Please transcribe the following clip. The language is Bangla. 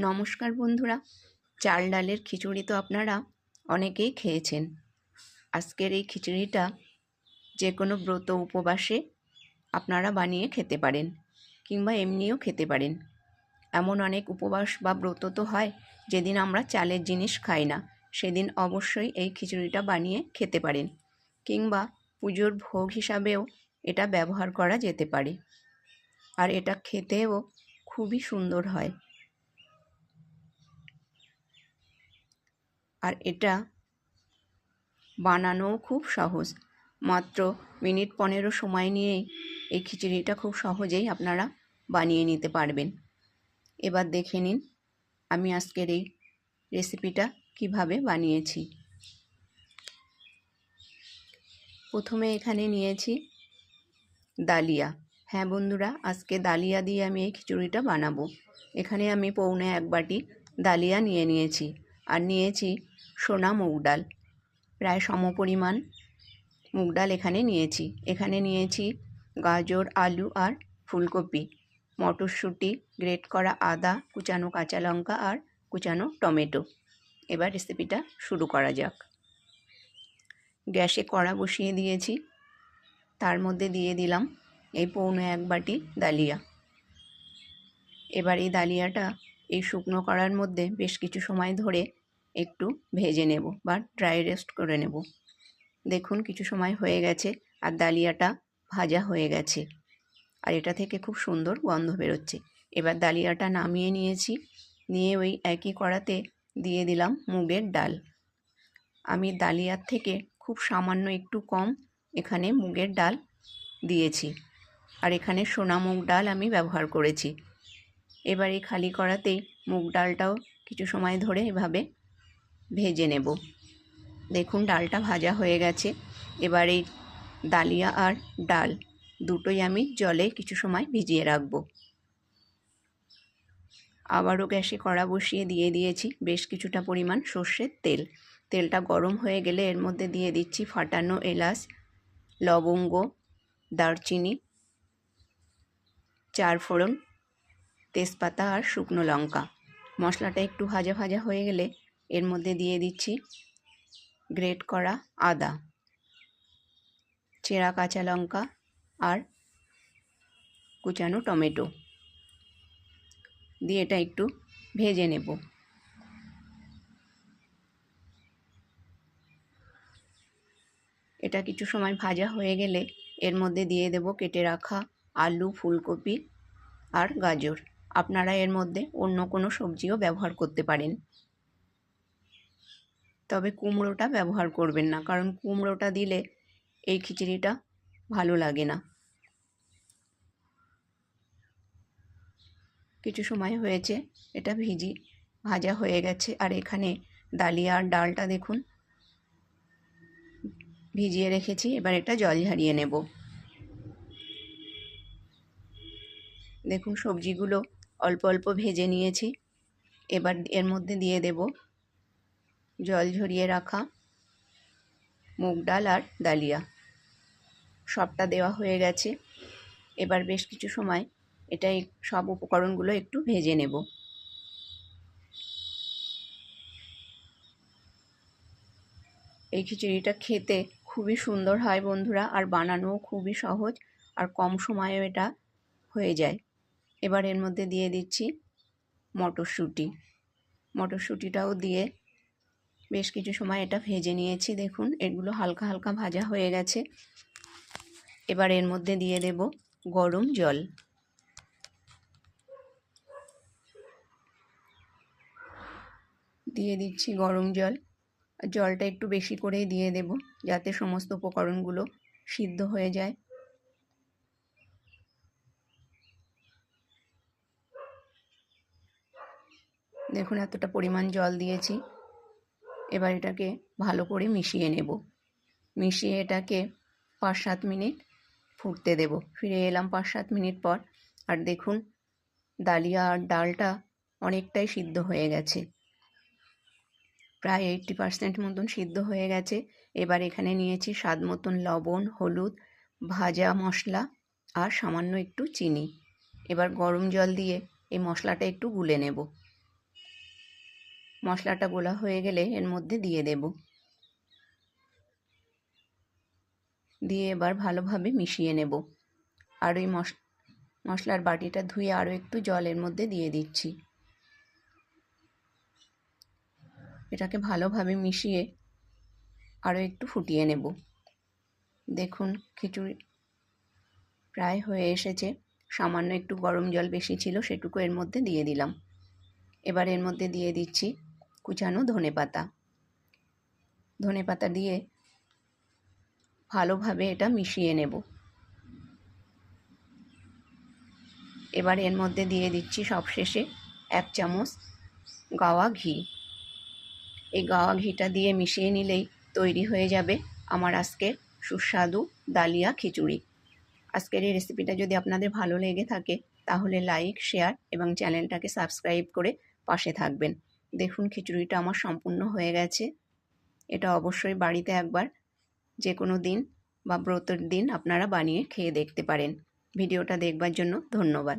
নমস্কার বন্ধুরা, চাল ডালের খিচুড়ি তো আপনারা অনেকেই খেয়েছেন। আজকের এই খিচুড়িটা যে কোনো ব্রত উপবাসে আপনারা বানিয়ে খেতে পারেন কিংবা এমনিও খেতে পারেন। এমন অনেক উপবাস বা ব্রত তো হয় যেদিন আমরা চালের জিনিস খাই না, সেদিন অবশ্যই এই খিচুড়িটা বানিয়ে খেতে পারেন কিংবা পুজোর ভোগ হিসাবেও এটা ব্যবহার করা যেতে পারে। আর এটা খেতেও খুবই সুন্দর হয়। আর এটা বানানোও খুব সহজ। মাত্র মিনিট পনেরো সময় নিয়েই এই খিচুড়িটা খুব সহজেই আপনারা বানিয়ে নিতে পারবেন। এবার দেখে নিন আমি আজকের এই রেসিপিটা কীভাবে বানিয়েছি। প্রথমে এখানে নিয়েছি ডালিয়া। হ্যাঁ বন্ধুরা, আজকে ডালিয়া দিয়ে আমি এই খিচুড়িটা বানাবো। এখানে আমি পৌনে এক বাটি ডালিয়া নিয়ে নিয়েছি। আর নিয়েছি সোনা মুগ ডাল। প্রায় সমপরিমাণ মুগ ডাল এখানে নিয়েছি। এখানে নিয়েছি গাজর, আলু আর ফুলকপি, মটরশুঁটি, গ্রেট করা আদা, কুচানো কাঁচা লঙ্কা আর কুচানো টমেটো। এবার রেসিপিটা শুরু করা যাক। গ্যাসে কড়া বসিয়ে দিয়েছি। তার মধ্যে দিয়ে দিলাম এই পৌনে এক বাটি ডালিয়া এবার এই ডালিয়াটা এই শুকনো কড়ার মধ্যে বেশ কিছু সময় ধরে একটু ভেজে নেব বা ড্রাই রেস্ট করে নেব। দেখুন কিছু সময় হয়ে গেছে আর ডালিয়াটা ভাজা হয়ে গেছে। আর এটা থেকে খুব সুন্দর গন্ধ বেরোচ্ছে। এবার ডালিয়াটা নামিয়ে নিয়েছি। নিয়ে ওই একই কড়াতে দিয়ে দিলাম মুগের ডাল। আমি ডালিয়ার থেকে খুব সামান্য একটু কম এখানে মুগের ডাল দিয়েছি। আর এখানে সোনা মুগ ডাল আমি ব্যবহার করেছি। এবার এই খালি কড়াতেই মুগ ডালটাও কিছু সময় ধরে এভাবে ভেজে নেব। দেখুন, ডালটা ভাজা হয়ে গেছে। এবার এই ডালিয়া আর ডাল দুটোই আমি জলে কিছু সময় ভিজিয়ে রাখব। আবারও গ্যাসে কড়া বসিয়ে দিয়ে দিয়েছি বেশ কিছুটা পরিমাণ সর্ষের তেল। তেলটা গরম হয়ে গেলে এর মধ্যে দিয়ে দিচ্ছি ফাটানো এলাচ, লবঙ্গ, দারচিনি চার ফোড়ন তেজপাতা আর শুকনো লঙ্কা। মশলাটা একটু ভাজা ভাজা হয়ে গেলে এর মধ্যে দিয়ে দিচ্ছি গ্রেট করা আদা, চেরা কাঁচা লঙ্কা আর কুচানো টমেটো। দিয়ে এটা একটু ভেজে নেব। এটা কিছু সময় ভাজা হয়ে গেলে এর মধ্যে দিয়ে দেব কেটে রাখা আলু, ফুলকপি আর গাজর। আপনারা এর মধ্যে অন্য কোনো সবজিও ব্যবহার করতে পারেন। তবে কুমড়োটা ব্যবহার করবেন না, কারণ কুমড়োটা দিলে এই খিচুড়িটা ভালো লাগে না। কিছু সময় হয়েছে, এটা ভিজি, ভাজা হয়ে গেছে, আর এখানে ডালিয়া আর ডালটা দেখুন। ভিজিয়ে রেখেছি, এবার এটা জল ঝারিয়ে নেব। দেখুন সবজিগুলো অল্প অল্প ভেজে নিয়েছি, এবার এর মধ্যে দিয়ে দেব জল ঝরিয়ে রাখা, মুগ ডাল আর ডালিয়া। সবটা দেওয়া হয়ে গেছে। এবার বেশ কিছু সময় এটাই সব উপকরণগুলো একটু ভেজে নেব। এই খিচুড়িটা খেতে খুবই সুন্দর হয় বন্ধুরা, আর বানানোও খুবই সহজ, আর কম সময়েও এটা হয়ে যায়। এবার এর মধ্যে দিয়ে দিচ্ছি মটরশুঁটি। মটরশুঁটিটাও দিয়ে বেশ কিছু সময় এটা ভেজে নিয়েছি, দেখুন। এগুলো হালকা হালকা ভাজা হয়ে গেছে। এবার এর মধ্যে দিয়ে দেব গরম জল। দিয়ে দিচ্ছি গরম জল। জলটা একটু বেশি করেই দিয়ে দেব, যাতে সমস্ত উপকরণগুলো সিদ্ধ হয়ে যায়। দেখুন, এতটা পরিমাণ জল দিয়েছি। এবার এটাকে ভালো করে মিশিয়ে নেব। মিশিয়ে এটাকে পাঁচ সাত মিনিট ফুটতে দেব। ফিরে এলাম পাঁচ সাত মিনিট পর। আর দেখুন, ডালিয়া আর ডালটা অনেকটাই সিদ্ধ হয়ে গেছে। প্রায় এইটটি পার্সেন্ট মতন সিদ্ধ হয়ে গেছে। এবার এখানে নিয়েছি স্বাদ মতন লবণ, হলুদ, ভাজা মশলা আর সামান্য একটু চিনি। এবার গরম জল দিয়ে এই মশলাটা একটু গুলে নেব। মশলাটা গোলা হয়ে গেলে এর মধ্যে দিয়ে দেব। দিয়ে এবার ভালোভাবে মিশিয়ে নেব। আর ওই মশ, মশলার বাটিটা ধুয়ে আরও একটু জলের মধ্যে দিয়ে দিচ্ছি। এটাকে ভালোভাবে মিশিয়ে আরও একটু ফুটিয়ে নেব। দেখুন, খিচুড়ি প্রায় হয়ে এসেছে। সামান্য একটু গরম জল বেশি ছিল, সেটুকু এর মধ্যে দিয়ে দিলাম। এবার এর মধ্যে দিয়ে দিচ্ছি কুচানো ধনে পাতা। ধনে পাতা দিয়ে ভালোভাবে এটা মিশিয়ে নেব। এবার এর মধ্যে দিয়ে দিচ্ছি সবশেষে এক চামচ গাওয়া ঘি। এই গাওয়া ঘিটা দিয়ে মিশিয়ে নিলেই তৈরি হয়ে যাবে আমার আজকে সুস্বাদু ডালিয়া খিচুড়ি। আজকের এই রেসিপিটা যদি আপনাদের ভালো লেগে থাকে, তাহলে লাইক, শেয়ার এবং চ্যানেলটাকে সাবস্ক্রাইব করে পাশে থাকবেন। দেখুন খিচুড়িটা আমার সম্পূর্ণ হয়ে গেছে। এটা অবশ্যই বাড়িতে একবার যে কোনো দিন বা ব্রতের দিন আপনারা বানিয়ে খেয়ে দেখতে পারেন। ভিডিওটা দেখবার জন্য ধন্যবাদ।